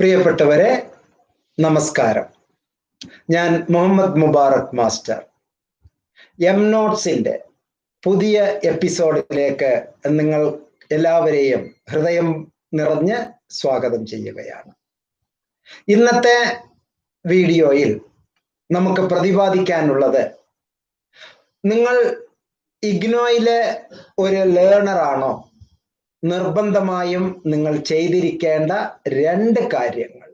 പ്രിയപ്പെട്ടവരെ നമസ്കാരം. ഞാൻ മുഹമ്മദ് മുബാറക് മാസ്റ്റർ. എം നോട്ട്സിന്റെ പുതിയ എപ്പിസോഡിലേക്ക് നിങ്ങൾ എല്ലാവരെയും ഹൃദയം നിറഞ്ഞ് സ്വാഗതം ചെയ്യുകയാണ്. ഇന്നത്തെ വീഡിയോയിൽ നമുക്ക് പ്രതിപാദിക്കാനുള്ളത് നിങ്ങൾ ഇഗ്നോയിലെ ഒരു ലേണറാണോ? നിർബന്ധമായും നിങ്ങൾ ചെയ്തിരിക്കേണ്ട രണ്ട് കാര്യങ്ങൾ.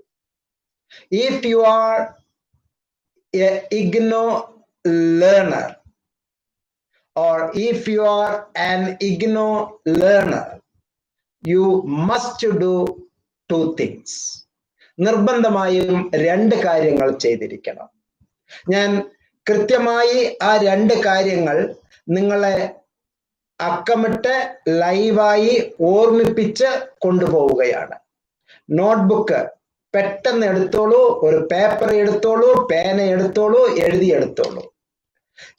If you are a IGNOU learner or if you are an IGNOU learner you must do two things നിർബന്ധമായും രണ്ട് കാര്യങ്ങൾ ചെയ്തിരിക്കണം. ഞാൻ കൃത്യമായി ആ രണ്ട് കാര്യങ്ങൾ നിങ്ങളെ അക്കമിട്ട് ലൈവായി ഓർമ്മിപ്പിച്ച് കൊണ്ടുപോവുകയാണ്. നോട്ട്ബുക്ക് പെട്ടെന്ന് എടുത്തോളൂ ഒരു പേപ്പർ എടുത്തോളൂ പേന എടുത്തോളൂ എഴുതിയെടുത്തോളൂ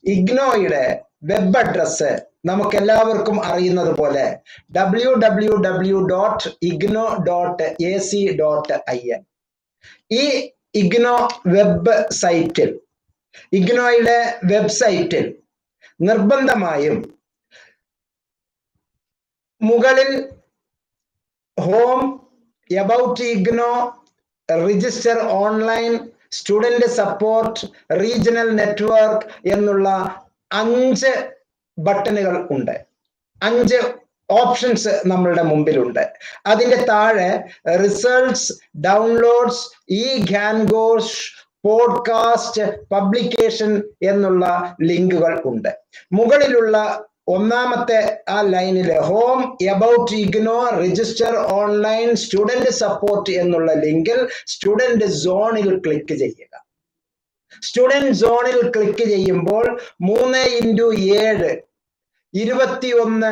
ഇഗ്നോയുടെ വെബ് അഡ്രസ് നമുക്ക് എല്ലാവർക്കും അറിയുന്നത് പോലെ W W W dot IGNOU dot A C dot I N ഈ ഇഗ്നോ വെബ് സൈറ്റിൽ ഇഗ്നോയുടെ വെബ്സൈറ്റിൽ നിർബന്ധമായും മുകളിൽ home about IGNOU register online student support regional network എന്നുള്ള അഞ്ച് ബട്ടണുകൾ ഉണ്ട്. അഞ്ച് ഓപ്ഷൻസ് നമ്മളുടെ മുമ്പിലുണ്ട്. അതിന്റെ താഴെ results downloads e Gyankosh podcast publication എന്നുള്ള ലിങ്കുകൾ ഉണ്ട്. മുകളിലുള്ള ഒന്നാമത്തെ ആ ലൈനിൽ ഹോം എബൌട്ട് ഇഗ്നോർ രജിസ്റ്റർ ഓൺലൈൻ സ്റ്റുഡന്റ് സപ്പോർട്ട് എന്നുള്ള ലിങ്കിൽ സ്റ്റുഡന്റ് സോണിൽ ക്ലിക്ക് ചെയ്യുക. സ്റ്റുഡന്റ് സോണിൽ ക്ലിക്ക് ചെയ്യുമ്പോൾ മൂന്ന് ഇന്റു ഏഴ് ഇരുപത്തിയൊന്ന്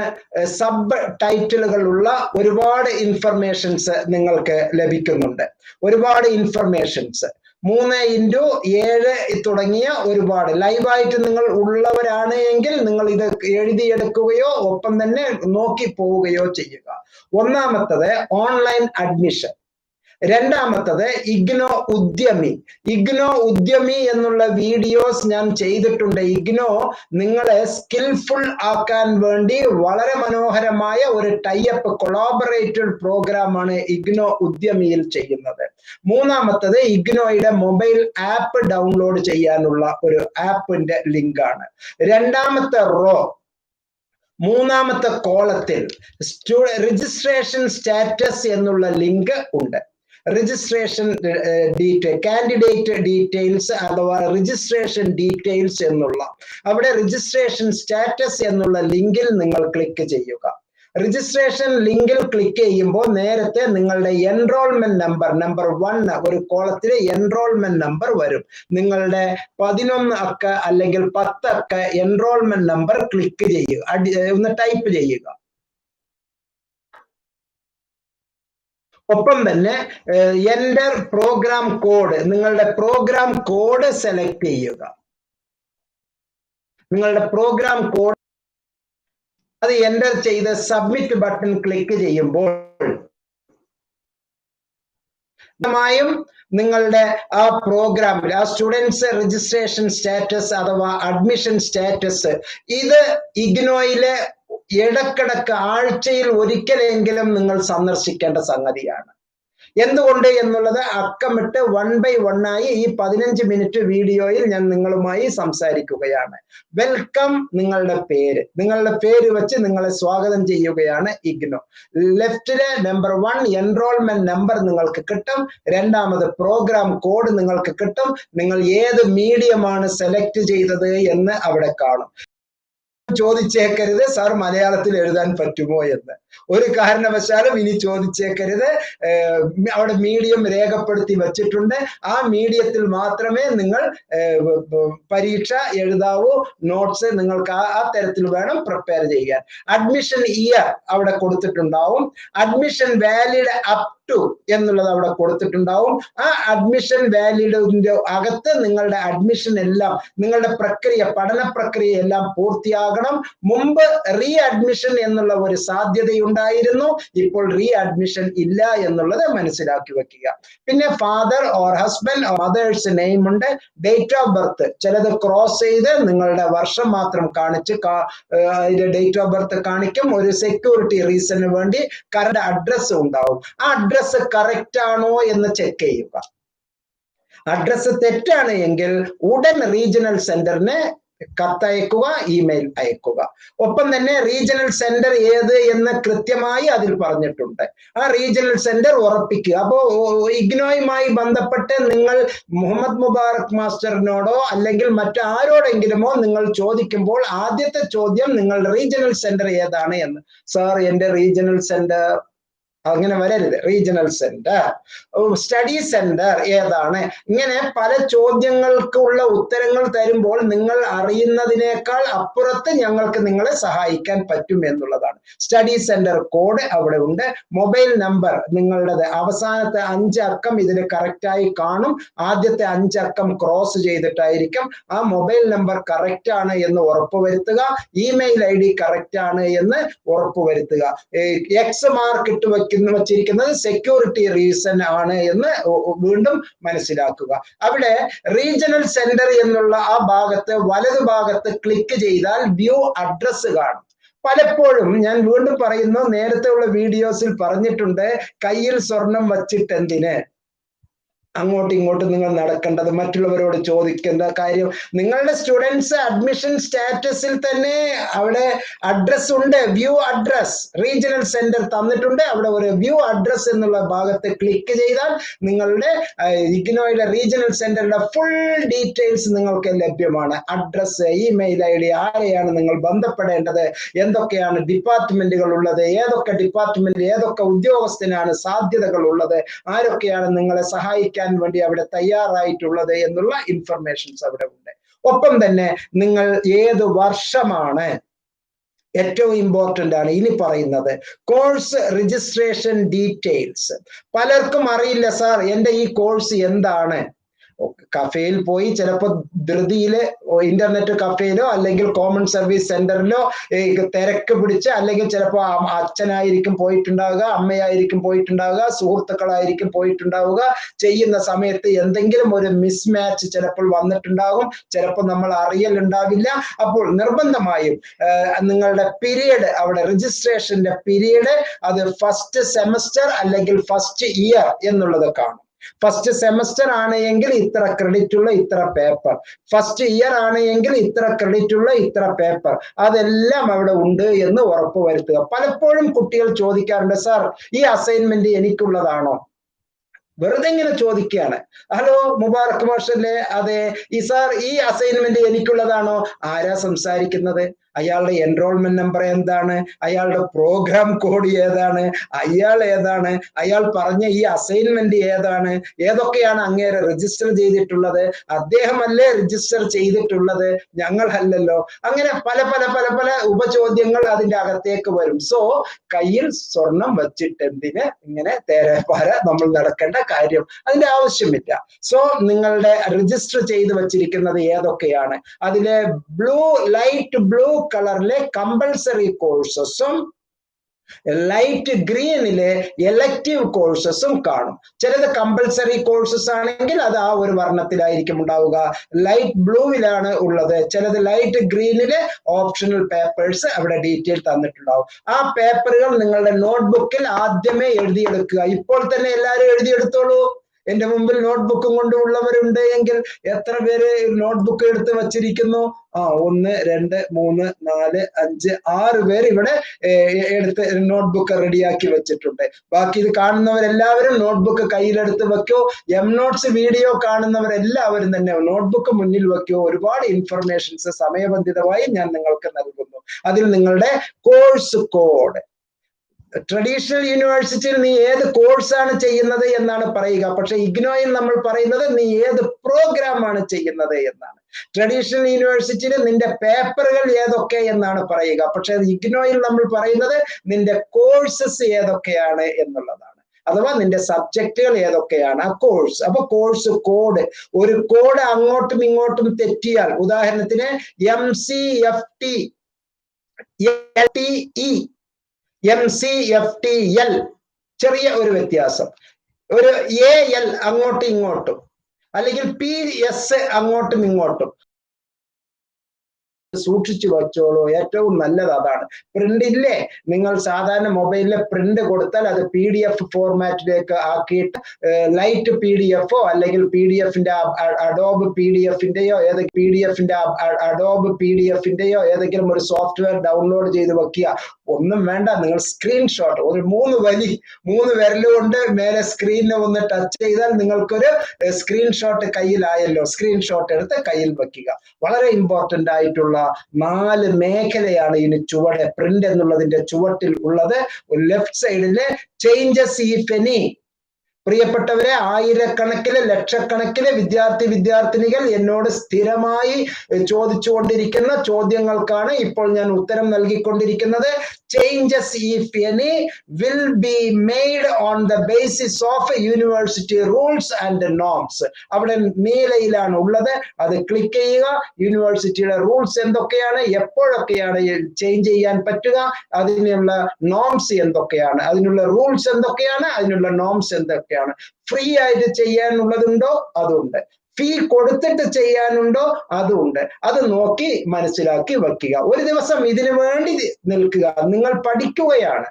സബ് ടൈറ്റിലുകളുള്ള ഒരുപാട് ഇൻഫർമേഷൻസ് നിങ്ങൾക്ക് ലഭിക്കുന്നുണ്ട്. ഒരുപാട് ഇൻഫർമേഷൻസ് മൂന്ന് ഇന്റു ഏഴ് തുടങ്ങിയ ഒരുപാട്. ലൈവായിട്ട് നിങ്ങൾ ഉള്ളവരാണ് എങ്കിൽ നിങ്ങൾ ഇത് എഴുതിയെടുക്കുകയോ ഒപ്പം തന്നെ നോക്കി പോവുകയോ ചെയ്യുക. ഒന്നാമത്തത് ഓൺലൈൻ അഡ്മിഷൻ രണ്ടാമത്തത് ഇഗ്നോ ഉദ്യമി. ഇഗ്നോ ഉദ്യമി എന്നുള്ള വീഡിയോസ് ഞാൻ ചെയ്തിട്ടുണ്ട്. ഇഗ്നോ നിങ്ങളെ സ്കിൽഫുൾ ആക്കാൻ വേണ്ടി വളരെ മനോഹരമായ ഒരു ടൈപ്പ് കൊളാബറേറ്റഡ് പ്രോഗ്രാമാണ് ഇഗ്നോ ഉദ്യമിയിൽ ചെയ്യുന്നത്. മൂന്നാമത്തത് ഇഗ്നോയുടെ മൊബൈൽ ആപ്പ് ഡൗൺലോഡ് ചെയ്യാനുള്ള ഒരു ആപ്പിന്റെ ലിങ്കാണ് രണ്ടാമത്തെ റോ മൂന്നാമത്തെ കോളത്തിൽ രജിസ്ട്രേഷൻ സ്റ്റാറ്റസ് എന്നുള്ള ലിങ്ക് ഉണ്ട്. രജിസ്ട്രേഷൻ ഡീറ്റെയിൽ കാൻഡിഡേറ്റ് ഡീറ്റെയിൽസ് അഥവാ രജിസ്ട്രേഷൻ ഡീറ്റെയിൽസ് എന്നുള്ള അവിടെ രജിസ്ട്രേഷൻ സ്റ്റാറ്റസ് എന്നുള്ള ലിങ്കിൽ നിങ്ങൾ ക്ലിക്ക് ചെയ്യുക. രജിസ്ട്രേഷൻ ലിങ്കിൽ ക്ലിക്ക് ചെയ്യുമ്പോൾ നേരത്തെ നിങ്ങളുടെ എൻറോൾമെന്റ് നമ്പർ നമ്പർ വൺ ഒരു കോളത്തിൽ എൻറോൾമെന്റ് നമ്പർ വരും. നിങ്ങളുടെ പതിനൊന്ന് അക്ക അല്ലെങ്കിൽ പത്ത് അക്ക എൻറോൾമെന്റ് നമ്പർ ക്ലിക്ക് ചെയ്യുക ഒന്ന് ടൈപ്പ് ചെയ്യുക. ഒപ്പം തന്നെ എന്റർ പ്രോഗ്രാം കോഡ് നിങ്ങളുടെ പ്രോഗ്രാം കോഡ് സെലക്ട് ചെയ്യുക. നിങ്ങളുടെ പ്രോഗ്രാം കോഡ് അത് എന്റർ ചെയ്ത് സബ്മിറ്റ് ബട്ടൺ ക്ലിക്ക് ചെയ്യുമ്പോൾ ും നിങ്ങളുടെ ആ പ്രോഗ്രാമിൽ ആ സ്റ്റുഡൻസ് രജിസ്ട്രേഷൻ സ്റ്റാറ്റസ് അഥവാ അഡ്മിഷൻ സ്റ്റാറ്റസ് ഇത് ഇഗ്നോയിലെ ഇടക്കിടക്ക് ആഴ്ചയിൽ ഒരിക്കലെങ്കിലും നിങ്ങൾ സന്ദർശിക്കേണ്ട സംഗതിയാണ്. എന്തുകൊണ്ട് എന്നുള്ളത് അക്കമിട്ട് വൺ ബൈ വൺ ആയി ഈ പതിനഞ്ച് മിനിറ്റ് വീഡിയോയിൽ ഞാൻ നിങ്ങളുമായി സംസാരിക്കുകയാണ്. വെൽക്കം നിങ്ങളുടെ പേര്. നിങ്ങളുടെ പേര് വെച്ച് നിങ്ങളെ സ്വാഗതം ചെയ്യുകയാണ് ഇഗ്നോ. ലെഫ്റ്റിലെ നമ്പർ വൺ എൻറോൾമെന്റ് നമ്പർ നിങ്ങൾക്ക് കിട്ടും. രണ്ടാമത് പ്രോഗ്രാം കോഡ് നിങ്ങൾക്ക് കിട്ടും. നിങ്ങൾ ഏത് മീഡിയമാണ് സെലക്ട് ചെയ്തത് എന്ന് അവിടെ കാണും. ചോദിച്ചേക്കരുത് സാർ മലയാളത്തിൽ എഴുതാൻ പറ്റുമോ എന്ന്. ഒരു കാരണവശാലും ഇനി ചോദിച്ചേക്കരുത്. അവിടെ മീഡിയം രേഖപ്പെടുത്തി വച്ചിട്ടുണ്ട്. ആ മീഡിയത്തിൽ മാത്രമേ നിങ്ങൾ പരീക്ഷ എഴുതാവൂ നോട്ട്സ് നിങ്ങൾക്ക് ആ തരത്തിൽ വേണം പ്രിപ്പയർ ചെയ്യാൻ. അഡ്മിഷൻ ഇയർ അവിടെ കൊടുത്തിട്ടുണ്ടാവും. അഡ്മിഷൻ വാലിഡ് അപ് ടു എന്നുള്ളത് അവിടെ കൊടുത്തിട്ടുണ്ടാവും. ആ അഡ്മിഷൻ വാലിഡിന്റെ അകത്ത് നിങ്ങളുടെ അഡ്മിഷൻ എല്ലാം നിങ്ങളുടെ പ്രക്രിയ പഠന പ്രക്രിയ എല്ലാം പൂർത്തിയാകണം. മുമ്പ് റീ അഡ്മിഷൻ എന്നുള്ള ഒരു സാധ്യതയുണ്ടായിരുന്നു. ഇപ്പോൾ റീ അഡ്മിഷൻ ഇല്ല എന്നുള്ളത് മനസ്സിലാക്കി വെക്കുക. പിന്നെ father or husband mother's name ഉണ്ട്. ഡേറ്റ് ഓഫ് ബർത്ത് ചിലത് ക്രോസ് ചെയ്ത് നിങ്ങളുടെ വർഷം മാത്രം കാണിച്ച് ഡേറ്റ് ഓഫ് ബർത്ത് കാണിക്കും. ഒരു സെക്യൂരിറ്റി റീസണിന് വേണ്ടി കറണ്ട് അഡ്രസ്സ് ഉണ്ടാവും. ആ അഡ്രസ്സ് കറക്റ്റ് ആണോ എന്ന് ചെക്ക് ചെയ്യുക. അഡ്രസ് തെറ്റാണ് എങ്കിൽ ഉടൻ റീജിയണൽ സെന്ററിന് കത്തയക്കുക ഇമെയിൽ അയക്കുക. ഒപ്പം തന്നെ റീജിയണൽ സെന്റർ ഏത് എന്ന് കൃത്യമായി അതിൽ പറഞ്ഞിട്ടുണ്ട്. ആ റീജിയണൽ സെന്റർ ഉറപ്പിക്കുക. അപ്പോ ഇഗ്നോയുമായി ബന്ധപ്പെട്ട് നിങ്ങൾ മുഹമ്മദ് മുബാറക് മാസ്റ്ററിനോടോ അല്ലെങ്കിൽ മറ്റാരോടെങ്കിലുമോ നിങ്ങൾ ചോദിക്കുമ്പോൾ ആദ്യത്തെ ചോദ്യം നിങ്ങൾ റീജിയണൽ സെന്റർ ഏതാണ് എന്ന്. സാർ എന്റെ റീജിയണൽ സെന്റർ അങ്ങനെ വരരുത്. റീജിയണൽ സെന്റർ സ്റ്റഡി സെന്റർ ഏതാണ്? ഇങ്ങനെ പല ചോദ്യങ്ങൾക്കുള്ള ഉത്തരങ്ങൾ തരുമ്പോൾ നിങ്ങൾ അറിയുന്നതിനേക്കാൾ അപ്പുറത്ത് ഞങ്ങൾക്ക് നിങ്ങളെ സഹായിക്കാൻ പറ്റും എന്നുള്ളതാണ്. സ്റ്റഡി സെന്റർ കോഡ് അവിടെ ഉണ്ട്. മൊബൈൽ നമ്പർ നിങ്ങളുടെ അവസാനത്തെ അഞ്ച് അക്കം ഇതിൽ കറക്റ്റായി കാണും. ആദ്യത്തെ അഞ്ചക്കം ക്രോസ് ചെയ്തിട്ടായിരിക്കും. ആ മൊബൈൽ നമ്പർ കറക്റ്റ് ആണ് എന്ന് ഉറപ്പുവരുത്തുക. ഇമെയിൽ ഐ ഡി കറക്റ്റ് ആണ് എന്ന് ഉറപ്പുവരുത്തുക. എക്സ് മാർക്ക് ഇട്ട് വെക്കുന്ന വച്ചിരിക്കുന്നത് സെക്യൂരിറ്റി റീസൺ ആണ് എന്ന് വീണ്ടും മനസ്സിലാക്കുക. അവിടെ റീജിയണൽ സെന്റർ എന്നുള്ള ആ ഭാഗത്ത് വലതു ഭാഗത്ത് ക്ലിക്ക് ചെയ്താൽ വ്യൂ അഡ്രസ് കാണും. പലപ്പോഴും ഞാൻ വീണ്ടും പറയുന്നു നേരത്തെ ഉള്ള വീഡിയോസിൽ പറഞ്ഞിട്ടുണ്ട് കയ്യിൽ സ്വർണം വച്ചിട്ട് എന്തിന് അങ്ങോട്ടും ഇങ്ങോട്ടും നിങ്ങൾ നടക്കേണ്ടത് മറ്റുള്ളവരോട് ചോദിക്കേണ്ട കാര്യം. നിങ്ങളുടെ സ്റ്റുഡൻസ് അഡ്മിഷൻ സ്റ്റാറ്റസിൽ തന്നെ അവിടെ അഡ്രസ് ഉണ്ട്. വ്യൂ അഡ്രസ് റീജിയണൽ സെന്റർ തന്നിട്ടുണ്ട്. അവിടെ ഒരു വ്യൂ അഡ്രസ് എന്നുള്ള ഭാഗത്ത് ക്ലിക്ക് ചെയ്താൽ നിങ്ങളുടെ ഇഗ്നോയുടെ റീജിയണൽ സെന്ററിന്റെ ഫുൾ ഡീറ്റെയിൽസ് നിങ്ങൾക്ക് ലഭ്യമാണ്. അഡ്രസ് ഇമെയിൽ ഐ ഡി ആരെയാണ് നിങ്ങൾ ബന്ധപ്പെടേണ്ടത്? എന്തൊക്കെയാണ് ഡിപ്പാർട്ട്മെന്റുകൾ ഉള്ളത്? ഏതൊക്കെ ഡിപ്പാർട്ട്മെന്റ് ഏതൊക്കെ ഉദ്യോഗസ്ഥനാണ് സാധ്യതകൾ ഉള്ളത്? ആരൊക്കെയാണ് നിങ്ങളെ സഹായിക്കാൻ ചെയ്യാൻ വേണ്ടി അവിടെ തയ്യാറായിട്ടുള്ളത് എന്നുള്ള ഇൻഫർമേഷൻസ് അവിടെ ഉണ്ട്. ഒപ്പം തന്നെ നിങ്ങൾ ഏത് വർഷമാണ് ഏറ്റവും ഇമ്പോർട്ടന്റ് ആണ് ഇനി പറയുന്നത്. കോഴ്സ് രജിസ്ട്രേഷൻ ഡീറ്റെയിൽസ് പലർക്കും അറിയില്ല സാർ എന്റെ ഈ കോഴ്സ് എന്താണ്? കഫേയിൽ പോയി ചിലപ്പോൾ ധൃതിയിൽ ഇന്റർനെറ്റ് കഫേയിലോ അല്ലെങ്കിൽ കോമൺ സർവീസ് സെന്ററിലോ തിരക്ക് പിടിച്ച് അല്ലെങ്കിൽ ചിലപ്പോൾ അച്ഛനായിരിക്കും പോയിട്ടുണ്ടാവുക അമ്മയായിരിക്കും പോയിട്ടുണ്ടാവുക സുഹൃത്തുക്കളായിരിക്കും പോയിട്ടുണ്ടാവുക ചെയ്യുന്ന സമയത്ത് എന്തെങ്കിലും ഒരു മിസ്മാച്ച് ചിലപ്പോൾ വന്നിട്ടുണ്ടാകും. ചിലപ്പോൾ നമ്മൾ അറിയലുണ്ടാവില്ല. അപ്പോൾ നിർബന്ധമായും നിങ്ങളുടെ പീരീഡ് അവിടെ രജിസ്ട്രേഷന്റെ പീരീഡ് അത് ഫസ്റ്റ് സെമസ്റ്റർ അല്ലെങ്കിൽ ഫസ്റ്റ് ഇയർ എന്നുള്ളത് കാണും. ഫസ്റ്റ് സെമസ്റ്റർ ആണ് എങ്കിൽ ഇത്ര ക്രെഡിറ്റ് ഉള്ള ഇത്ര പേപ്പർ ഫസ്റ്റ് ഇയർ ആണ് എങ്കിൽ ഇത്ര ക്രെഡിറ്റ് ഉള്ള ഇത്ര പേപ്പർ അതെല്ലാം അവിടെ ഉണ്ട് എന്ന് ഉറപ്പ് വരുത്തുക. പലപ്പോഴും കുട്ടികൾ ചോദിക്കാറുണ്ട് സാർ ഈ അസൈൻമെന്റ് എനിക്കുള്ളതാണോ? വെറുതെ ഇങ്ങനെ ചോദിക്കുകയാണ്. ഹലോ മുബാറക് മാഷല്ലേ? അതെ. ഈ സാർ ഈ അസൈൻമെന്റ് എനിക്കുള്ളതാണോ? ആരാ സംസാരിക്കുന്നത്? അയാളുടെ എൻറോൾമെന്റ് നമ്പർ എന്താണ്? അയാളുടെ പ്രോഗ്രാം കോഡ് ഏതാണ്? അയാൾ ഏതാണ്? അയാൾ പറഞ്ഞ ഈ അസൈൻമെന്റ് ഏതാണ്? ഏതൊക്കെയാണ് അങ്ങേരെ രജിസ്റ്റർ ചെയ്തിട്ടുള്ളത്? അദ്ദേഹമല്ലേ രജിസ്റ്റർ ചെയ്തിട്ടുള്ളത്? ഞങ്ങൾ അല്ലല്ലോ അങ്ങനെ പല പല പല പല ഉപചോദ്യങ്ങൾ അതിന്റെ അകത്തേക്ക് വരും. സോ കയ്യിൽ സ്വർണം വെച്ചിട്ട് എന്തിന് ഇങ്ങനെ തേരപ്പാര നമ്മൾ നടക്കേണ്ട കാര്യം. അതിന്റെ ആവശ്യമില്ല. സോ നിങ്ങളുടെ രജിസ്റ്റർ ചെയ്ത് വച്ചിരിക്കുന്നത് ഏതൊക്കെയാണ്? അതിലെ ബ്ലൂ ലൈറ്റ് ബ്ലൂ കളറിലെ കമ്പൾസറി കോഴ്സസും ലൈറ്റ് ഗ്രീനിലെ എലക്റ്റീവ് കോഴ്സസും കാണും. ചിലത് കമ്പൽസറി കോഴ്സസ് ആണെങ്കിൽ അത് ആ ഒരു വർണത്തിലായിരിക്കും ഉണ്ടാവുക. ലൈറ്റ് ബ്ലൂവിലാണ് ഉള്ളത്. ചിലത് ലൈറ്റ് ഗ്രീനിലെ ഓപ്ഷണൽ പേപ്പേഴ്സ് അവിടെ ഡീറ്റെയിൽ തന്നിട്ടുണ്ടാവും. ആ പേപ്പറുകൾ നിങ്ങളുടെ നോട്ട്ബുക്കിൽ ആദ്യമേ എഴുതിയെടുക്കുക. ഇപ്പോൾ തന്നെ എല്ലാവരും എഴുതിയെടുത്തോളൂ. എന്റെ മുമ്പിൽ നോട്ട്ബുക്കും കൊണ്ടുള്ളവരുണ്ട് എങ്കിൽ എത്ര പേര് നോട്ട്ബുക്ക് എടുത്ത് വച്ചിരിക്കുന്നു? ആ ഒന്ന് രണ്ട് മൂന്ന് നാല് അഞ്ച് ആറ് പേര് ഇവിടെ എടുത്ത് നോട്ട്ബുക്ക് റെഡിയാക്കി വെച്ചിട്ടുണ്ട്. ബാക്കി ഇത് കാണുന്നവരെല്ലാവരും നോട്ട്ബുക്ക് കയ്യിലെടുത്ത് വെക്കോ. എം നോട്ട്സ് വീഡിയോ കാണുന്നവരെല്ലാവരും തന്നെ നോട്ട്ബുക്ക് മുന്നിൽ വെക്കോ. ഒരുപാട് ഇൻഫർമേഷൻസ് സമയബന്ധിതമായി ഞാൻ നിങ്ങൾക്ക് നൽകുന്നു. അതിൽ നിങ്ങളുടെ കോഴ്സ് കോഡ് ട്രഡീഷണൽ യൂണിവേഴ്സിറ്റിയിൽ നീ ഏത് കോഴ്സാണ് ചെയ്യുന്നത് എന്നാണ് പറയുക. പക്ഷെ ഇഗ്നോയിൽ നമ്മൾ പറയുന്നത് നീ ഏത് പ്രോഗ്രാം ആണ് ചെയ്യുന്നത് എന്നാണ്. ട്രഡീഷണൽ യൂണിവേഴ്സിറ്റിയിൽ നിന്റെ പേപ്പറുകൾ ഏതൊക്കെ എന്നാണ് പറയുക. പക്ഷെ ഇഗ്നോയിൽ നമ്മൾ പറയുന്നത് നിന്റെ കോഴ്സസ് ഏതൊക്കെയാണ് എന്നുള്ളതാണ്. അഥവാ നിന്റെ സബ്ജക്റ്റുകൾ ഏതൊക്കെയാണ് ആ കോഴ്സ് അപ്പൊ കോഴ്സ് കോഡ് ഒരു കോഡ് അങ്ങോട്ടും ഇങ്ങോട്ടും തെറ്റിയാൽ ഉദാഹരണത്തിന് M C F T M C F T L ചെറിയ ഒരു വ്യത്യാസം. ഒരു എ എൽ അങ്ങോട്ടും ഇങ്ങോട്ടും. അല്ലെങ്കിൽ പി എസ് അങ്ങോട്ടും ഇങ്ങോട്ടും. സൂക്ഷിച്ചു വച്ചോളൂ. ഏറ്റവും നല്ലത് അതാണ്. പ്രിന്റ് ഇല്ലേ? നിങ്ങൾ സാധാരണ മൊബൈലിൽ പ്രിന്റ് കൊടുത്താൽ അത് പി ഡി എഫ് ഫോർമാറ്റിലേക്ക് ആക്കിയിട്ട് ലൈറ്റ് പി ഡി എഫോ അല്ലെങ്കിൽ പി ഡി എഫിന്റെ അഡോബ് പി ഡി എഫിന്റെയോ ഏതെങ്കിലും പി ഡി എഫിന്റെ അഡോബ് പി ഡി എഫിന്റെയോ ഏതെങ്കിലും ഒരു സോഫ്റ്റ്വെയർ ഡൗൺലോഡ് ചെയ്ത് വെക്കുക. ഒന്നും വേണ്ട. നിങ്ങൾ സ്ക്രീൻഷോട്ട് ഒരു മൂന്ന് വലി മൂന്ന് വിരലുകൊണ്ട് മേലെ സ്ക്രീനിൽ ഒന്ന് ടച്ച് ചെയ്താൽ നിങ്ങൾക്കൊരു സ്ക്രീൻഷോട്ട് കയ്യിലായല്ലോ. സ്ക്രീൻഷോട്ട് എടുത്ത് കയ്യിൽ വെക്കുക. വളരെ ഇമ്പോർട്ടന്റ് ആയിട്ടുള്ള നാല് മേഖലയാണ് ഇതിന് ചുവടെ പ്രിന്റ് എന്നുള്ളതിന്റെ ചുവട്ടിൽ ഉള്ളത്. ലെഫ്റ്റ് സൈഡിൽ ചേഞ്ചസ് ഈ ഫെനി പ്രിയപ്പെട്ടവരെ ആയിരക്കണക്കിന് ലക്ഷക്കണക്കിന് വിദ്യാർത്ഥി വിദ്യാർത്ഥിനികൾ എന്നോട് സ്ഥിരമായി ചോദിച്ചുകൊണ്ടിരിക്കുന്ന ചോദ്യങ്ങൾക്കാണ് ഇപ്പോൾ ഞാൻ ഉത്തരം നൽകിക്കൊണ്ടിരിക്കുന്നത്. Changes if any will be made on the basis of university rules and norms അവിടെ നീലയിലാണ് ഉള്ളത്. അത് ക്ലിക്ക് ചെയ്യുക. യൂണിവേഴ്സിറ്റിയുടെ റൂൾസ് എന്തൊക്കെയാണ്? എപ്പോഴൊക്കെയാണ് ചേഞ്ച് ചെയ്യാൻ പറ്റുക? അതിനുള്ള നോംസ് എന്തൊക്കെയാണ്? അതിനുള്ള റൂൾസ് എന്തൊക്കെയാണ്? അതിനുള്ള നോംസ് എന്തൊക്കെയാണ്? ഫ്രീ ആയിട്ട് ചെയ്യാനുള്ളതുണ്ടോ? അതുണ്ട്. ഫീ കൊടുത്തിട്ട് ചെയ്യാനുണ്ടോ? അതുണ്ട്. അത് നോക്കി മനസ്സിലാക്കി വെക്കുക. ഒരു ദിവസം ഇതിനു വേണ്ടി നിൽക്കുക. നിങ്ങൾ പഠിക്കുകയാണ്.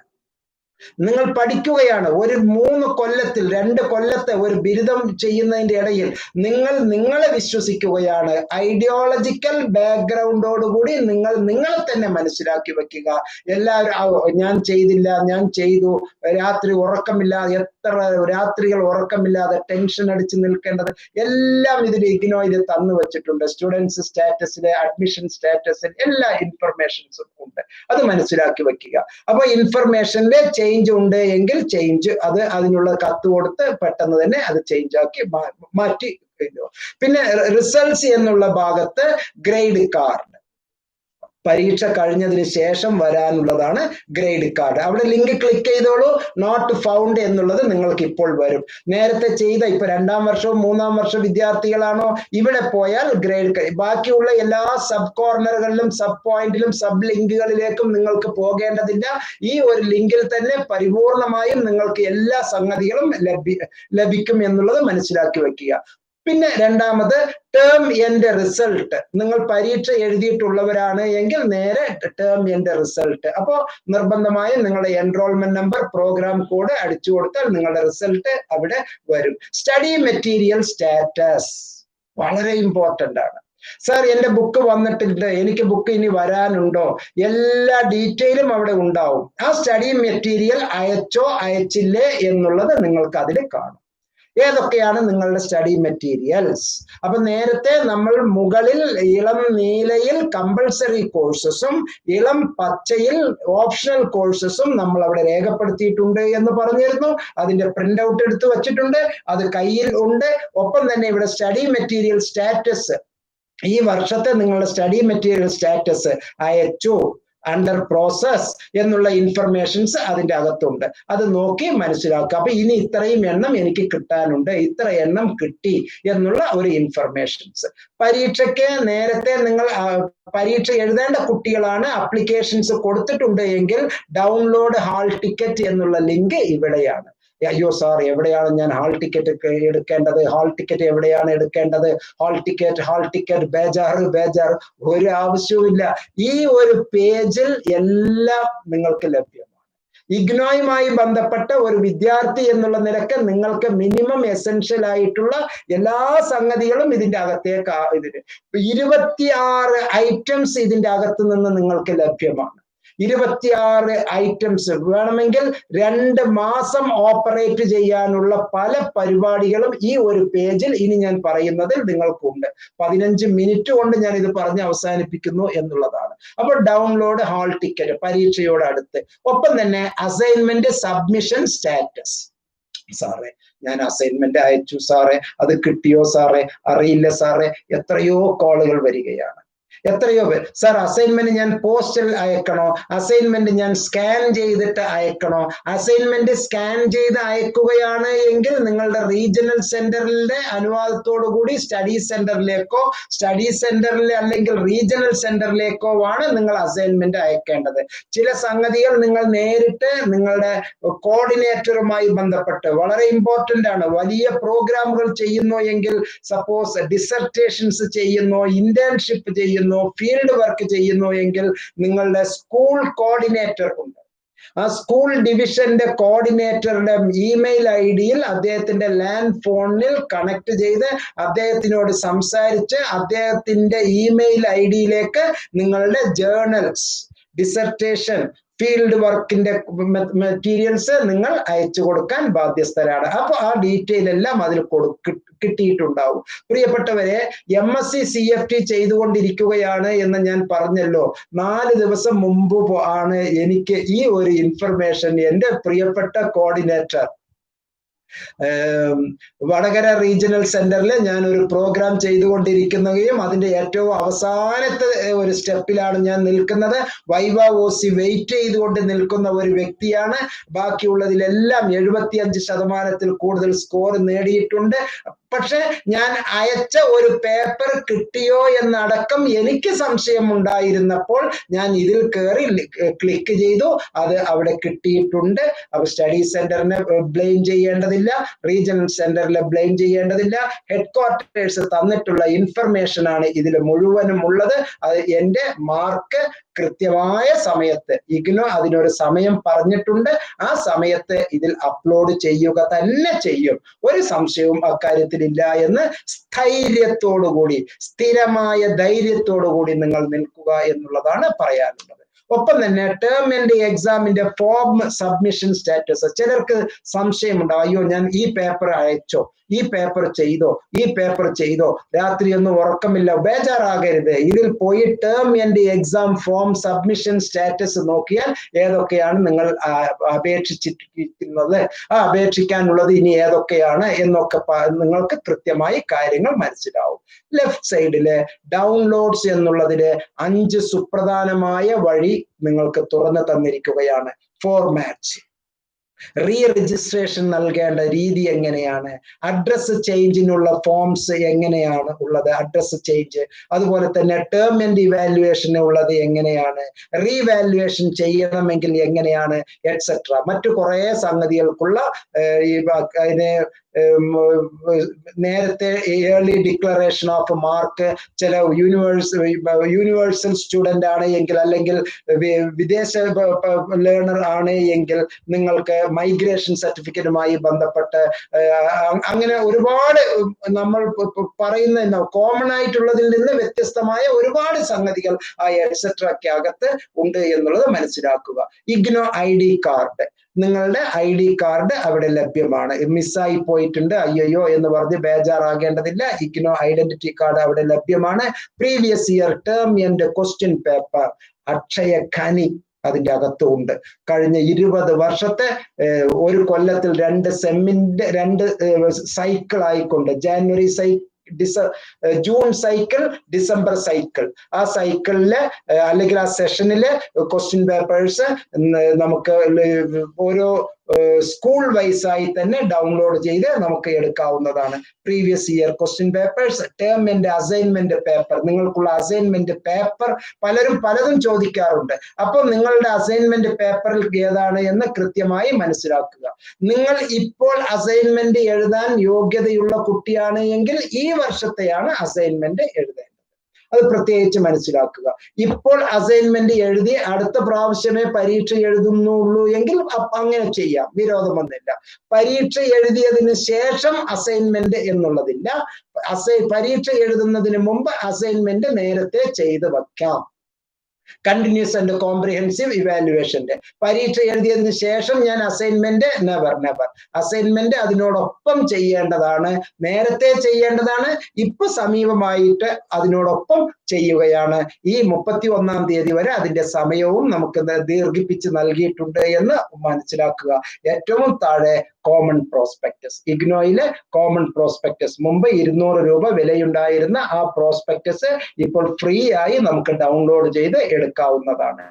നിങ്ങൾ പഠിക്കുകയാണ്. ഒരു മൂന്ന് കൊല്ലത്തിൽ രണ്ട് കൊല്ലത്തെ ഒരു ബിരുദം ചെയ്യുന്നതിന്റെ ഇടയിൽ നിങ്ങൾ നിങ്ങളെ വിശ്വസിക്കുകയാണ്. ഐഡിയോളജിക്കൽ ബാക്ക്ഗ്രൗണ്ടോടുകൂടി നിങ്ങൾ നിങ്ങളെ തന്നെ മനസ്സിലാക്കി വെക്കുക. എല്ലാവരും ഞാൻ ചെയ്തില്ല ഞാൻ ചെയ്തു. രാത്രി ഉറക്കമില്ലാതെ എത്ര രാത്രികൾ ഉറക്കമില്ലാതെ ടെൻഷൻ അടിച്ച് നിൽക്കേണ്ടത്? എല്ലാം ഇതിൽ ഇഗ്നോയിൽ തന്നു വെച്ചിട്ടുണ്ട്. സ്റ്റുഡൻസ് സ്റ്റാറ്റസിലെ അഡ്മിഷൻ സ്റ്റാറ്റസിൽ എല്ലാ ഇൻഫർമേഷൻസും ഉണ്ട്. അത് മനസ്സിലാക്കി വെക്കുക. അപ്പൊ ഇൻഫർമേഷനിലെ ചേഞ്ച് ഉണ്ട് എങ്കിൽ ചേഞ്ച് അത് അതിനുള്ള കത്ത് കൊടുത്ത് പെട്ടെന്ന് തന്നെ അത് ചേഞ്ച് ആക്കി മാറ്റി പിന്നെ റിസൾട്ട്സ് എന്നുള്ള ഭാഗത്ത് ഗ്രേഡ് കാർഡ് പരീക്ഷ കഴിഞ്ഞതിന് ശേഷം വരാനുള്ളതാണ് ഗ്രേഡ് കാർഡ് അവിടെ ലിങ്ക് ക്ലിക്ക് ചെയ്തോളൂ. നോട്ട് ഫൗണ്ട് എന്നുള്ളത് നിങ്ങൾക്ക് ഇപ്പോൾ വരും. നേരത്തെ ചെയ്ത ഇപ്പൊ രണ്ടാം വർഷവും മൂന്നാം വർഷ വിദ്യാർത്ഥികളാണോ? ഇവിടെ പോയാൽ ഗ്രേഡ് ബാക്കിയുള്ള എല്ലാ സബ് കോർണറുകളിലും സബ് പോയിന്റിലും സബ് ലിങ്കുകളിലേക്കും നിങ്ങൾക്ക് പോകേണ്ടതില്ല. ഈ ഒരു ലിങ്കിൽ തന്നെ പരിപൂർണമായും നിങ്ങൾക്ക് എല്ലാ സംഗതികളും ലഭിക്കും എന്നുള്ളത് മനസ്സിലാക്കി വെക്കുക പിന്നെ രണ്ടാമത് ടേം എന്റെ റിസൾട്ട് നിങ്ങൾ പരീക്ഷ എഴുതിയിട്ടുള്ളവരാണ് എങ്കിൽ നേരെ ടേം എന്റെ റിസൾട്ട് അപ്പോൾ നിർബന്ധമായും നിങ്ങളുടെ എൻറോൾമെന്റ് നമ്പർ പ്രോഗ്രാം കോഡ് അടിച്ചു കൊടുത്താൽ നിങ്ങളുടെ റിസൾട്ട് അവിടെ വരും. സ്റ്റഡി മെറ്റീരിയൽ സ്റ്റാറ്റസ് വളരെ ഇമ്പോർട്ടന്റ് ആണ്. സാർ എന്റെ ബുക്ക് വന്നിട്ടുണ്ട്. എനിക്ക് ബുക്ക് ഇനി വരാനുണ്ടോ? എല്ലാ ഡീറ്റെയിലും അവിടെ ഉണ്ടാവും. ആ സ്റ്റഡി മെറ്റീരിയൽ അയച്ചോ അയച്ചില്ലേ എന്നുള്ളത് നിങ്ങൾക്ക് അതിൽ കാണും. ഏതൊക്കെയാണ് നിങ്ങളുടെ സ്റ്റഡി മെറ്റീരിയൽസ് അപ്പൊ നേരത്തെ നമ്മൾ മുകളിൽ ഇളം നീലയിൽ കമ്പൾസറി കോഴ്സസും ഇളം പച്ചയിൽ ഓപ്ഷണൽ കോഴ്സസും നമ്മൾ അവിടെ രേഖപ്പെടുത്തിയിട്ടുണ്ട് എന്ന് പറഞ്ഞിരുന്നു. അതിന്റെ പ്രിന്റ് ഔട്ട് എടുത്ത് വെച്ചിട്ടുണ്ട്. അത് കയ്യിൽ ഉണ്ട്. ഒപ്പം തന്നെ ഇവിടെ സ്റ്റഡി മെറ്റീരിയൽ സ്റ്റാറ്റസ് ഈ വർഷത്തെ നിങ്ങളുടെ സ്റ്റഡി മെറ്റീരിയൽ സ്റ്റാറ്റസ് അയച്ചു. അണ്ടർ പ്രോസസ് എന്നുള്ള ഇൻഫർമേഷൻസ് അതിന്റെ അകത്തുണ്ട്. അത് നോക്കി മനസ്സിലാക്കുക. അപ്പൊ ഇനി ഇത്രയും എണ്ണം എനിക്ക് കിട്ടാനുണ്ട്. ഇത്ര എണ്ണം കിട്ടി എന്നുള്ള ഒരു ഇൻഫർമേഷൻസ് പരീക്ഷയ്ക്ക് നേരത്തെ നിങ്ങൾ പരീക്ഷ എഴുതേണ്ട കുട്ടികളാണ് അപ്ലിക്കേഷൻസ് കൊടുത്തിട്ടുണ്ട് എങ്കിൽ ഡൗൺലോഡ് ഹാൾ ടിക്കറ്റ് എന്നുള്ള ലിങ്ക് ഇവിടെയാണ്. അയ്യോ സാർ എവിടെയാണ് ഞാൻ ഹാൾ ടിക്കറ്റ് എടുക്കേണ്ടത്? ഹാൾ ടിക്കറ്റ് എവിടെയാണ് എടുക്കേണ്ടത്? ഹാൾ ടിക്കറ്റ് ഹാൾ ടിക്കറ്റ് ബേജാറ് ബേജാറ് ഒരു ആവശ്യവുമില്ല. ഈ ഒരു പേജിൽ എല്ലാം നിങ്ങൾക്ക് ലഭ്യമാണ്. ഇഗ്നോയുമായി ബന്ധപ്പെട്ട ഒരു വിദ്യാർത്ഥി എന്നുള്ള നിലയ്ക്ക് നിങ്ങൾക്ക് മിനിമം എസെൻഷ്യൽ ആയിട്ടുള്ള എല്ലാ സംഗതികളും ഇതിന്റെ അകത്തേക്ക് ഇതിന്. ഇരുപത്തിയാറ് ഐറ്റംസ് ഇതിന്റെ അകത്ത് നിന്ന് നിങ്ങൾക്ക് ലഭ്യമാണ്. ഇരുപത്തിയാറ് ഐറ്റംസ് വേണമെങ്കിൽ രണ്ട് മാസം ഓപ്പറേറ്റ് ചെയ്യാനുള്ള പല പരിപാടികളും ഈ ഒരു പേജിൽ ഇനി ഞാൻ പറയുന്നതിൽ നിങ്ങൾക്കുണ്ട്. പതിനഞ്ച് മിനിറ്റ് കൊണ്ട് ഞാൻ ഇത് പറഞ്ഞ് അവസാനിപ്പിക്കുന്നു എന്നുള്ളതാണ്. അപ്പോൾ ഡൗൺലോഡ് ഹാൾ ടിക്കറ്റ് പരീക്ഷയോട് അടുത്ത്. ഒപ്പം തന്നെ അസൈൻമെന്റ് സബ്മിഷൻ സ്റ്റാറ്റസ് സാറേ ഞാൻ അസൈൻമെന്റ് അയച്ചു സാറേ. അത് കിട്ടിയോ സാറേ? അറിയില്ല സാറേ. എത്രയോ കോളുകൾ വരികയാണ്. എത്രയോ പേർ. സാർ അസൈൻമെന്റ് ഞാൻ പോസ്റ്റൽ അയക്കണോ? അസൈൻമെന്റ് ഞാൻ സ്കാൻ ചെയ്തിട്ട് അയക്കണോ? അസൈൻമെന്റ് സ്കാൻ ചെയ്ത് അയക്കുകയാണ് എങ്കിൽ നിങ്ങളുടെ റീജിയണൽ സെന്ററിന്റെ അനുവാദത്തോടു കൂടി സ്റ്റഡി സെന്ററിലേക്കോ സ്റ്റഡി സെന്ററിൽ അല്ലെങ്കിൽ റീജിയണൽ സെന്ററിലേക്കോ ആണ് നിങ്ങൾ അസൈൻമെന്റ് അയക്കേണ്ടത്. ചില സംഗതികൾ നിങ്ങൾ നേരിട്ട് നിങ്ങളുടെ കോർഡിനേറ്ററുമായി ബന്ധപ്പെട്ട് വളരെ ഇമ്പോർട്ടന്റ് ആണ്. വലിയ പ്രോഗ്രാമുകൾ ചെയ്യുന്നു എങ്കിൽ സപ്പോസ് ഡിസർട്ടേഷൻസ് ചെയ്യുന്നു ഇന്റേൺഷിപ്പ് ചെയ്യുന്നു ഫീൽഡ് വർക്ക് ചെയ്യുന്നു എങ്കിൽ നിങ്ങളുടെ സ്കൂൾ കോർഡിനേറ്റർ ഉണ്ട്. ആ സ്കൂൾ ഡിവിഷന്റെ കോർഡിനേറ്ററുടെ ഇമെയിൽ ഐ ഡിയിൽ അദ്ദേഹത്തിന്റെ ലാൻഡ് ഫോണിൽ കണക്ട് ചെയ്ത് അദ്ദേഹത്തിനോട് സംസാരിച്ച് അദ്ദേഹത്തിന്റെ ഇമെയിൽ ഐ ഡിയിലേക്ക് നിങ്ങളുടെ ജേർണൽസ് ഡിസർട്ടേഷൻ ഫീൽഡ് വർക്കിന്റെ മെറ്റീരിയൽസ് നിങ്ങൾ അയച്ചു കൊടുക്കാൻ ബാധ്യസ്ഥരാണ്. അപ്പൊ ആ ഡീറ്റെയിൽ എല്ലാം അതിൽ കൊടു കിട്ടിയിട്ടുണ്ടാവും. പ്രിയപ്പെട്ടവരെ M S C C F T ചെയ്തുകൊണ്ടിരിക്കുകയാണ് എന്ന് ഞാൻ പറഞ്ഞല്ലോ. നാല് ദിവസം മുമ്പ് ആണ് എനിക്ക് ഈ ഒരു ഇൻഫർമേഷൻ എന്റെ പ്രിയപ്പെട്ട കോർഡിനേറ്റർ വടകര റീജിയണൽ സെന്ററിൽ ഞാൻ ഒരു പ്രോഗ്രാം ചെയ്തുകൊണ്ടിരിക്കുന്നതും അതിന്റെ ഏറ്റവും അവസാനത്തെ ഒരു സ്റ്റെപ്പിലാണ് ഞാൻ നിൽക്കുന്നത്. വൈവ ഓസി വെയിറ്റ് ചെയ്തുകൊണ്ട് നിൽക്കുന്ന ഒരു വ്യക്തിയാണ്. ബാക്കിയുള്ളതിലെല്ലാം എഴുപത്തിയഞ്ച് ശതമാനത്തിൽ കൂടുതൽ സ്കോർ നേടിയിട്ടുണ്ട്. പക്ഷെ ഞാൻ അയച്ച ഒരു പേപ്പർ കിട്ടിയോ എന്നടക്കം എനിക്ക് സംശയം ഉണ്ടായിരുന്നപ്പോൾ ഞാൻ ഇതിൽ കയറി ക്ലിക്ക് ചെയ്തു. അത് അവിടെ കിട്ടിയിട്ടുണ്ട്. അപ്പൊ സ്റ്റഡി സെന്ററിനെ ബ്ലെയിം ചെയ്യേണ്ടതില്ല. റീജിയണൽ സെന്ററിലെ ബ്ലെയിം ചെയ്യേണ്ടതില്ല. ഹെഡ് ക്വാർട്ടേഴ്സ് തന്നിട്ടുള്ള ഇൻഫർമേഷൻ ആണ് ഇതിൽ മുഴുവനും ഉള്ളത്. അത് എന്റെ മാർക്ക് കൃത്യമായ സമയത്ത് ഇഗ്നോ അതിനൊരു സമയം പറഞ്ഞിട്ടുണ്ട്. ആ സമയത്ത് ഇതിൽ അപ്ലോഡ് ചെയ്യുക തന്നെ ചെയ്യും. ഒരു സംശയവും അക്കാര്യത്തിൽ ഇല്ല എന്ന് സ്ഥൈര്യത്തോടുകൂടി സ്ഥിരമായ ധൈര്യത്തോടുകൂടി നിങ്ങൾ നിൽക്കുക എന്നുള്ളതാണ് പറയാനുള്ളത്. ഒപ്പം തന്നെ ടേം ആൻഡ് എക്സാമിന്റെ ഫോം സബ്മിഷൻ സ്റ്റാറ്റസ് ചിലർക്ക് സംശയമുണ്ടാവും അയ്യോ ഞാൻ ഈ പേപ്പർ അയച്ചോ? ഈ പേപ്പർ ചെയ്തോ ഈ പേപ്പർ ചെയ്തോ രാത്രി ഒന്നും ഉറക്കമില്ല ബേജാറാകരുത്. ഇതിൽ പോയി term and exam form submission status നോക്കിയാൽ ഏതൊക്കെയാണ് നിങ്ങൾ അപേക്ഷിച്ചിരിക്കുന്നത്? ആ അപേക്ഷിക്കാനുള്ളത് ഇനി ഏതൊക്കെയാണ് എന്നൊക്കെ നിങ്ങൾക്ക് കൃത്യമായി കാര്യങ്ങൾ മനസ്സിലാവും. ലെഫ്റ്റ് സൈഡിൽ ഡൗൺലോഡ്സ് എന്നുള്ളതിൽ അഞ്ച് സുപ്രധാനമായ വഴി നിങ്ങൾക്ക് തുറന്നു തന്നിരിക്കുകയാണ്. ഫോർമാറ്റ് റീ രജിസ്ട്രേഷൻ നൽകേണ്ട രീതി എങ്ങനെയാണ്? അഡ്രസ് ചേഞ്ചിനുള്ള ഫോംസ് എങ്ങനെയാണ് ഉള്ളത്? അഡ്രസ് ചേഞ്ച് അതുപോലെ തന്നെ ടേം ആൻഡ് ഇവാലുവേഷൻ ഉള്ളത് എങ്ങനെയാണ്? റീവാലുവേഷൻ ചെയ്യണമെങ്കിൽ എങ്ങനെയാണ്? എക്സെട്ര മറ്റു കുറെ സംഗതികൾക്കുള്ള അതിനെ നേരത്തെ ഏർലി ഡിക്ലറേഷൻ ഓഫ് മാർക്ക് ചില യൂണിവേഴ്സ് യൂണിവേഴ്സൽ സ്റ്റുഡന്റ് ആണ് എങ്കിൽ അല്ലെങ്കിൽ വിദേശ ലേണർ ആണ് എങ്കിൽ നിങ്ങൾക്ക് മൈഗ്രേഷൻ സർട്ടിഫിക്കറ്റുമായി ബന്ധപ്പെട്ട് അങ്ങനെ ഒരുപാട് നമ്മൾ പറയുന്ന കോമൺ ആയിട്ടുള്ളതിൽ നിന്ന് വ്യത്യസ്തമായ ഒരുപാട് സംഗതികൾ ആ എക്സെട്രയ്ക്ക് അകത്ത് ഉണ്ട് എന്നുള്ളത് മനസ്സിലാക്കുക. IGNOU I D card. നിങ്ങളുടെ ഐ ഡി കാർഡ് അവിടെ ലഭ്യമാണ്. മിസ്സായി പോയിട്ടുണ്ട് അയ്യോ എന്ന് പറഞ്ഞ് ബേജാറാകേണ്ടതില്ല. ഇഗ്നോ ഐഡന്റിറ്റി കാർഡ് അവിടെ ലഭ്യമാണ്. Previous year term and question paper Akshaya Khani അതിന്റെ അകത്തുണ്ട് കഴിഞ്ഞ ഇരുപത് വർഷത്തെ ഒരു കൊല്ലത്തിൽ രണ്ട് സെമ്മിന്റെ രണ്ട് സൈക്കിൾ ആയിക്കൊണ്ട്. ജാനുവരി സൈ ഡിസ ജൂൺ സൈക്കിൾ ഡിസംബർ സൈക്കിൾ ആ സൈക്കിളിലെ അല്ലെങ്കിൽ ആ സെഷനിലെ ക്വസ്റ്റ്യൻ പേപ്പേഴ്സ് നമുക്ക് ഓരോ സ്കൂൾ വൈസ് ആയി തന്നെ ഡൗൺലോഡ് ചെയ്ത് നമുക്ക് എടുക്കാവുന്നതാണ്. Previous year question papers term and assignment paper നിങ്ങൾക്കുള്ള അസൈൻമെന്റ് പേപ്പർ പലരും പലതും ചോദിക്കാറുണ്ട്. അപ്പം നിങ്ങളുടെ അസൈൻമെന്റ് പേപ്പറിൽ ഏതാണ് എന്ന് കൃത്യമായി മനസ്സിലാക്കുക. നിങ്ങൾ ഇപ്പോൾ അസൈൻമെന്റ് എഴുതാൻ യോഗ്യതയുള്ള കുട്ടിയാണ് എങ്കിൽ ഈ വർഷത്തെയാണ് അസൈൻമെന്റ് എഴുതേണ്ടത്. അത് പ്രത്യേകിച്ച് മനസ്സിലാക്കുക. ഇപ്പോൾ അസൈൻമെന്റ് എഴുതി അടുത്ത പ്രാവശ്യമേ പരീക്ഷ എഴുതുന്നുള്ളൂ എങ്കിൽ അങ്ങനെ ചെയ്യാം. വിരോധമൊന്നുമില്ല പരീക്ഷ എഴുതിയതിന് ശേഷം അസൈൻമെന്റ് എന്നുള്ളതില്ല. അസൈ പരീക്ഷ എഴുതുന്നതിന് മുമ്പ് അസൈൻമെന്റ് നേരത്തെ ചെയ്തു വെക്കാം. കണ്ടിന്യൂസ് ആൻഡ് കോംപ്രിഹെൻസീവ് ഇവാലുവേഷന്റെ പരീക്ഷ എഴുതിയതിനു ശേഷം ഞാൻ അസൈൻമെന്റ് നെവർ നെവർ അസൈൻമെന്റ് അതിനോടൊപ്പം ചെയ്യേണ്ടതാണ്. നേരത്തെ ചെയ്യേണ്ടതാണ്. ഇപ്പൊ സമീപമായിട്ട് അതിനോടൊപ്പം ചെയ്യുകയാണ്. ഈ മുപ്പത്തി ഒന്നാം തീയതി വരെ അതിന്റെ സമയവും നമുക്ക് ദീർഘിപ്പിച്ച് നൽകിയിട്ടുണ്ട് എന്ന് മനസ്സിലാക്കുക. ഏറ്റവും താഴെ കോമൺ പ്രോസ്പെക്ടസ് ഇഗ്നോയിലെ കോമൺ പ്രോസ്പെക്ടസ് മുമ്പ് ഇരുന്നൂറ് രൂപ വിലയുണ്ടായിരുന്ന ആ പ്രോസ്പെക്ടസ് ഇപ്പോൾ ഫ്രീ ആയി നമുക്ക് ഡൗൺലോഡ് ചെയ്ത് എടുക്കാവുന്നതാണ്.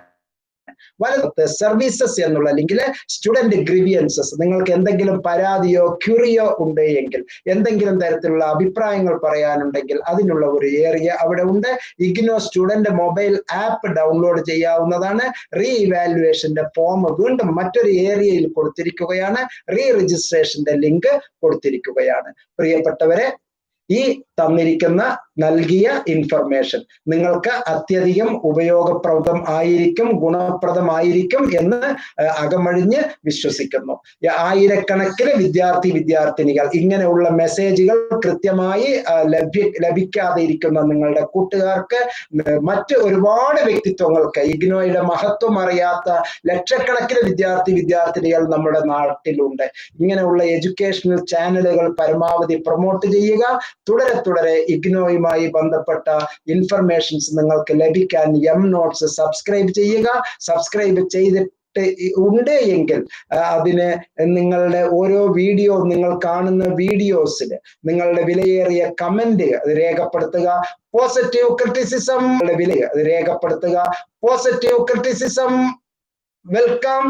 വലത്ത് സർവീസസ് എന്നുള്ള അല്ലെങ്കിൽ സ്റ്റുഡന്റ് ഗ്രിവിയൻസസ് നിങ്ങൾക്ക് എന്തെങ്കിലും പരാതിയോ ക്യൂറിയോ ഉണ്ട് എങ്കിൽ എന്തെങ്കിലും തരത്തിലുള്ള അഭിപ്രായങ്ങൾ പറയാനുണ്ടെങ്കിൽ അതിനുള്ള ഒരു ഏരിയ അവിടെ ഉണ്ട്. IGNOU student mobile app download ചെയ്യാവുന്നതാണ്. റീ ഇവാലുവേഷന്റെ ഫോം വീണ്ടും മറ്റൊരു ഏരിയയിൽ കൊടുത്തിരിക്കുകയാണ്. റീ രജിസ്ട്രേഷന്റെ ലിങ്ക് കൊടുത്തിരിക്കുകയാണ്. പ്രിയപ്പെട്ടവരെ ഈ തന്നിരിക്കുന്ന നൽകിയ ഇൻഫർമേഷൻ നിങ്ങൾക്ക് അത്യധികം ഉപയോഗപ്രദം ആയിരിക്കും ഗുണപ്രദമായിരിക്കും എന്ന് അകമഴിഞ്ഞ് വിശ്വസിക്കുന്നു. ആയിരക്കണക്കിന് വിദ്യാർത്ഥി വിദ്യാർത്ഥിനികൾ ഇങ്ങനെയുള്ള മെസ്സേജുകൾ കൃത്യമായി ലഭ്യ ലഭിക്കാതെ ഇരിക്കുന്ന നിങ്ങളുടെ കൂട്ടുകാർക്ക് മറ്റ് ഒരുപാട് വ്യക്തിത്വങ്ങൾക്ക് ഇഗ്നോയുടെ മഹത്വം അറിയാത്ത ലക്ഷക്കണക്കിന് വിദ്യാർത്ഥി വിദ്യാർത്ഥിനികൾ നമ്മുടെ നാട്ടിലുണ്ട്. ഇങ്ങനെയുള്ള എഡ്യൂക്കേഷണൽ ചാനലുകൾ പരമാവധി പ്രൊമോട്ട് ചെയ്യുക തുടരെ തുടരെ ഇഗ്നോയുമായി ബന്ധപ്പെട്ട ഇൻഫർമേഷൻസ് നിങ്ങൾക്ക് ലഭിക്കാൻ എം നോട്ട്സ് സബ്സ്ക്രൈബ് ചെയ്യുക. സബ്സ്ക്രൈബ് ചെയ്തിട്ട് ഉണ്ട് എങ്കിൽ അതിന് നിങ്ങളുടെ ഓരോ വീഡിയോ നിങ്ങൾ കാണുന്ന വീഡിയോസിൽ നിങ്ങളുടെ വിലയേറിയ കമന്റ് രേഖപ്പെടുത്തുക. പോസിറ്റീവ് ക്രിറ്റിസിസം വില രേഖപ്പെടുത്തുക. Positive criticism welcome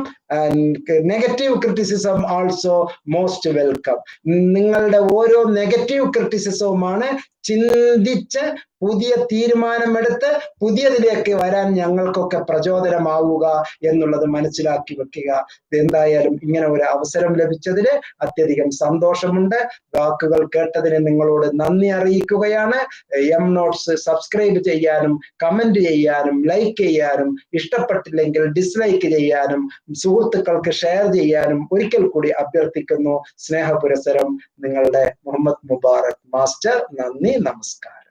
negative criticism also most welcome നിങ്ങളുടെ ഓരോ നെഗറ്റീവ് ക്രിറ്റിസിസവുമാണ് ചിന്തിച്ച് പുതിയ തീരുമാനമെടുത്ത് പുതിയതിലേക്ക് വരാൻ ഞങ്ങൾക്കൊക്കെ പ്രചോദനമാവുക എന്നുള്ളത് മനസ്സിലാക്കി വെക്കുക. എന്തായാലും ഇങ്ങനെ ഒരു അവസരം ലഭിച്ചതിൽ അത്യധികം സന്തോഷമുണ്ട്. വാക്കുകൾ കേട്ടതിന് നിങ്ങളോട് നന്ദി അറിയിക്കുകയാണ്. എം നോട്ട്സ് സബ്സ്ക്രൈബ് ചെയ്യാനും കമന്റ് ചെയ്യാനും ലൈക്ക് ചെയ്യാനും ഇഷ്ടപ്പെട്ടില്ലെങ്കിൽ ഡിസ്ലൈക്ക് ചെയ്യാനും സുഹൃത്തുക്കൾക്ക് ഷെയർ ചെയ്യാനും ഒരിക്കൽ കൂടി അഭ്യർത്ഥിക്കുന്നു സ്നേഹപുരസരം നിങ്ങളുടെ മുഹമ്മദ് മുബാറക് മാസ്റ്റർ നന്ദി നമസ്കാരം.